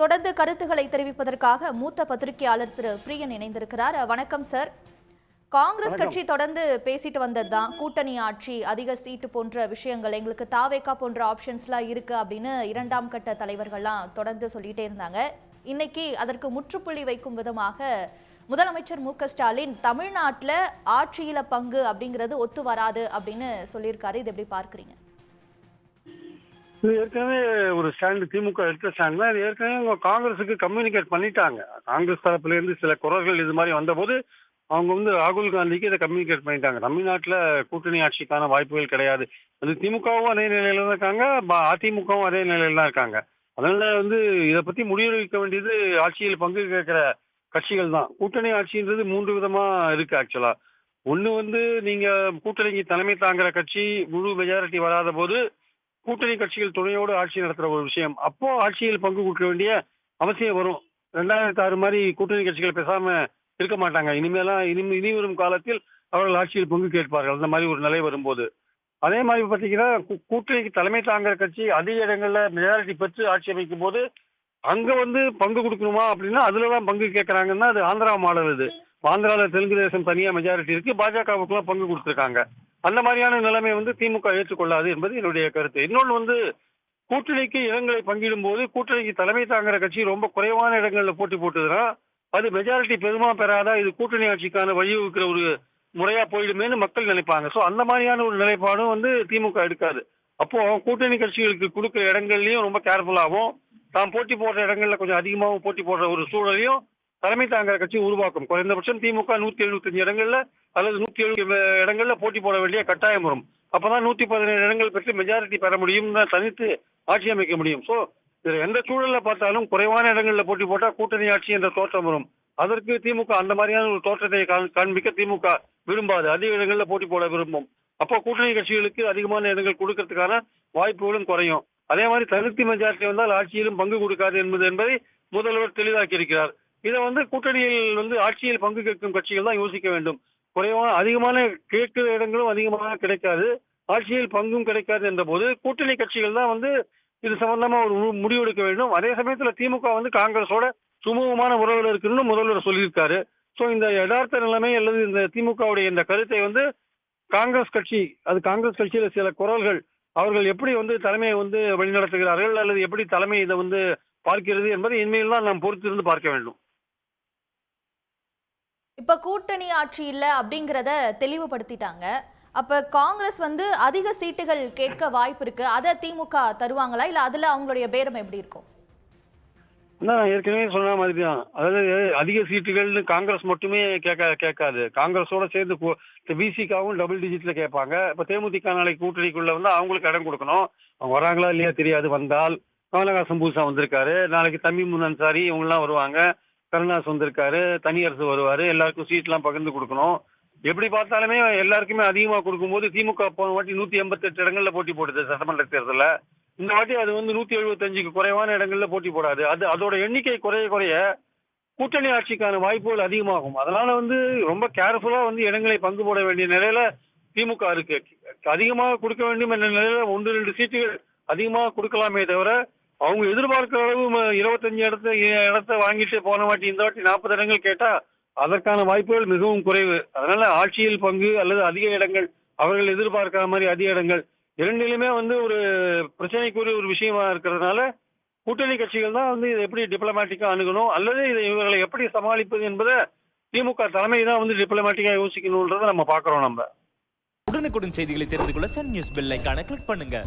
தொடர்ந்து கருத்துக்களை தெரிவிப்பதற்காக மூத்த பத்திரிகையாளர் திரு பிரியன் இணைந்திருக்கிறார். வணக்கம் சார். காங்கிரஸ் கட்சி தொடர்ந்து பேசிட்டு வந்ததுதான். கூட்டணி ஆட்சி அதிக சீட்டு போன்ற விஷயங்கள் எங்களுக்கு தாவேக்கா போன்ற ஆப்ஷன்ஸ்லாம் இருக்கு அப்படின்னு இரண்டாம் கட்ட தலைவர்கள்லாம் தொடர்ந்து சொல்லிட்டே இருந்தாங்க. இன்னைக்கு அதற்கு முற்றுப்புள்ளி வைக்கும் விதமாக முதலமைச்சர் மு ஸ்டாலின் தமிழ்நாட்டுல ஆட்சியில பங்கு அப்படிங்கிறது ஒத்து வராது அப்படின்னு சொல்லியிருக்காரு. இது எப்படி பார்க்கறீங்க? இது ஏற்கனவே ஒரு ஸ்டாண்டு திமுக எடுத்த ஸ்டாண்ட் தான் இது ஏற்கனவே அவங்க காங்கிரஸுக்கு கம்யூனிகேட் பண்ணிட்டாங்க. காங்கிரஸ் தரப்புல இருந்து சில குரல்கள் இது மாதிரி வந்தபோது அவங்க வந்து ராகுல் காந்திக்கு இதை கம்யூனிகேட் பண்ணிட்டாங்க. தமிழ்நாட்டில் கூட்டணி ஆட்சிக்கான வாய்ப்புகள் கிடையாது. அது திமுகவும் அதே நிலையில தான் இருக்காங்க அதிமுகவும் அதே நிலையில தான் இருக்காங்க. அதனால வந்து இதை பத்தி முடிவெடுக்க வேண்டியது ஆட்சியில் பங்கு கேட்கிற கட்சிகள் தான். கூட்டணி ஆட்சின்றது மூன்று விதமா இருக்கு ஆக்சுவலா ஒண்ணு வந்து நீங்க கூட்டணிக்கு தலைமை தாங்குற கட்சி முழு மெஜாரிட்டி வராத போது கூட்டணி கட்சிகள் துணையோடு ஆட்சி நடத்துற ஒரு விஷயம். அப்போ ஆட்சியில் பங்கு கொடுக்க வேண்டிய அவசியம் வரும். ரெண்டாயிரத்தி ஆறு மாதிரி கூட்டணி கட்சிகள் பேசாம இருக்க மாட்டாங்க. இனிமேலாம் இனி இனி வரும் காலத்தில் அவர்கள் ஆட்சியில் பங்கு கேட்பார்கள். அந்த மாதிரி ஒரு நிலை வரும்போது. அதே மாதிரி பார்த்தீங்கன்னா கூ- கூட்டணிக்கு தலைமை தாங்குற கட்சி அதிக இடங்கள்ல மெஜாரிட்டி பெற்று ஆட்சி அமைக்கும் போது அங்க வந்து பங்கு கொடுக்கணுமா அப்படின்னா அதுல தான் பங்கு கேட்கறாங்கன்னா அது ஆந்திரா மாடல் இது ஆந்திரால தெலுங்கு தேசம் தனியா மெஜாரிட்டி இருக்கு. பாஜகவுக்குலாம் பங்கு கொடுத்துருக்காங்க. அந்த மாதிரியான நிலைமை வந்து திமுக ஏற்றுக்கொள்ளாது என்பது என்னுடைய கருத்து. இன்னொன்று வந்து கூட்டணிக்கு இடங்களை பங்கிடும் போது கூட்டணிக்கு தலைமை தாங்குற கட்சி ரொம்ப குறைவான இடங்களில் போட்டி போட்டுதுன்னா அது மெஜாரிட்டி பெருமா பெறாதா இது கூட்டணி ஆட்சிக்கான வழிவகுக்கிற ஒரு முறையா போயிடுமேனு மக்கள் நினைப்பாங்க. ஸோ அந்த மாதிரியான ஒரு நிலைப்பாடும் வந்து திமுக எடுக்காது. அப்போ கூட்டணி கட்சிகளுக்கு கொடுக்குற இடங்கள்லயும் ரொம்ப கேர்ஃபுல்லாகவும் தான் போட்டி போடுற இடங்கள்ல கொஞ்சம் அதிகமாகவும் போட்டி போடுற ஒரு சூழலையும் தலைமை தாங்குற கட்சி உருவாக்கும். குறைந்தபட்சம் திமுக நூத்தி எழுபத்தஞ்சு இடங்கள்ல அல்லது நூத்தி எழுபது இடங்கள்ல போட்டி போட வேண்டிய கட்டாயம் வரும். அப்பதான் நூத்தி பதினேழு இடங்கள் பெற்று மெஜாரிட்டி பெற முடியும் தனித்து ஆட்சி அமைக்க முடியும். ஸோ இதுல எந்த சூழல்ல பார்த்தாலும் குறைவான இடங்கள்ல போட்டி போட்டா கூட்டணி ஆட்சி என்ற தோற்றம் வரும். அதற்கு திமுக அந்த மாதிரியான ஒரு தோற்றத்தை காண்- காண்பிக்க திமுக விரும்பாது. அதிக இடங்கள்ல போட்டி போட விரும்பும். அப்போ கூட்டணி கட்சிகளுக்கு அதிகமான இடங்கள் கொடுக்கறதுக்கான வாய்ப்புகளும் குறையும். அதே மாதிரி தனித்து மெஜாரிட்டி வந்தால் ஆட்சியிலும் பங்கு கொடுக்காது என்பது என்பதை முதல்வர் தெளிவாக்கி இருக்கிறார் இதை வந்து கூட்டணியில் வந்து ஆட்சியில் பங்கு கேட்கும் கட்சிகள் தான் யோசிக்க வேண்டும். குறைவான அதிகமான கேட்கிற இடங்களும் அதிகமாக கிடைக்காது. ஆட்சியில் பங்கும் கிடைக்காது என்ற போது கூட்டணி கட்சிகள் தான் வந்து இது சம்பந்தமா ஒரு மு- முடிவெடுக்க வேண்டும். அதே சமயத்துல திமுக வந்து காங்கிரஸோட சுமூகமான உறவில் இருக்குன்னு முதல்வர் சொல்லியிருக்காரு. ஸோ இந்த யதார்த்த நிலைமை அல்லது இந்த திமுகவுடைய இந்த கருத்தை வந்து காங்கிரஸ் கட்சி அது காங்கிரஸ் கட்சியில சில குரல்கள் அவர்கள் எப்படி வந்து தலைமையை வந்து வழிநடத்துகிறார்கள் அல்லது எப்படி தலைமை இதை வந்து பார்க்கிறது என்பதை இனிமேல் தான் நாம் பொறுத்திருந்து பார்க்க வேண்டும். இப்ப கூட்டணி ஆட்சி இல்லை அப்படிங்கிறத தெளிவுபடுத்திட்டாங்க. அப்ப காங்கிரஸ் வந்து அதிக சீட்டுகள் கேட்க வாய்ப்பு இருக்கு. அதை திமுக தருவாங்களா? இல்ல அதுல அவங்களுடைய பேரம் எப்படி இருக்கும்? நான் ஏற்கனவே சொன்ன மாதிரி தான் அதாவது அதிக சீட்டுகள்னு காங்கிரஸ் மட்டுமே கேட்க கேட்காது. காங்கிரஸோட சேர்ந்து பிசிக்காவும் டபுள் டிஜிட்ல கேட்பாங்க. இப்ப தேமுதிக நாளைக்கு கூட்டணிக்குள்ள வந்து அவங்களுக்கு இடம் கொடுக்கணும். அவங்க வராங்களா இல்லையா தெரியாது. வந்தால் கமலஹாசன் புதுசா வந்திருக்காரு. நாளைக்கு தம்பி முன்னன்சாரி இவங்கெல்லாம் வருவாங்க. கருணாஸ் வந்திருக்காரு தனியரசு வருவாரு எல்லாருக்கும் சீட்லாம் பகிர்ந்து கொடுக்கணும். எப்படி பார்த்தாலுமே எல்லாருக்குமே அதிகமா கொடுக்கும்போது திமுக போன வாட்டி நூத்தி எண்பத்தெட்டு இடங்கள்ல போட்டி போடுது சட்டமன்ற தேர்தலில். இந்த வாட்டி அது வந்து நூத்தி எழுபத்தஞ்சுக்கு குறைவான இடங்கள்ல போட்டி போடாது. அது அதோட எண்ணிக்கை குறைய குறைய கூட்டணி ஆட்சிக்கான வாய்ப்புகள் அதிகமாகும். அதனால வந்து ரொம்ப கேர்ஃபுல்லா வந்து இடங்களை பங்கு போட வேண்டிய நிலையில திமுக இருக்கு. அதிகமாக கொடுக்க வேண்டும் என்ற நிலையில ஒன்று ரெண்டு சீட்டுகள் அதிகமாக கொடுக்கலாமே தவிர அவங்க எதிர்பார்க்கிற அளவு இருபத்தஞ்சு இடத்த இடத்த வாங்கிட்டு போன வாட்டி இந்த வாட்டி நாற்பது இடங்கள் கேட்டா அதற்கான வாய்ப்புகள் மிகவும் குறைவு. அதனால ஆட்சியில் பங்கு அல்லது அதிக இடங்கள் அவர்கள் எதிர்பார்க்கிற மாதிரி அதிக இடங்கள் இரண்டிலுமே வந்து ஒரு பிரச்சனைக்குரிய ஒரு விஷயமா இருக்கிறதுனால கூட்டணி கட்சிகள் தான் வந்து இதை எப்படி டிப்ளமேட்டிக்கா அணுகணும் அல்லது இதை இவர்களை எப்படி சமாளிப்பது என்பதை திமுக தலைமை தான் வந்து டிப்ளமேட்டிக்கா யோசிக்கணுன்றதை நம்ம பாக்குறோம் நம்ம. உடனுக்குடன் செய்திகளை தெரிந்து கொள்ள சன் நியூஸ் பெல் ஐக்கான கிளிக் பண்ணுங்க.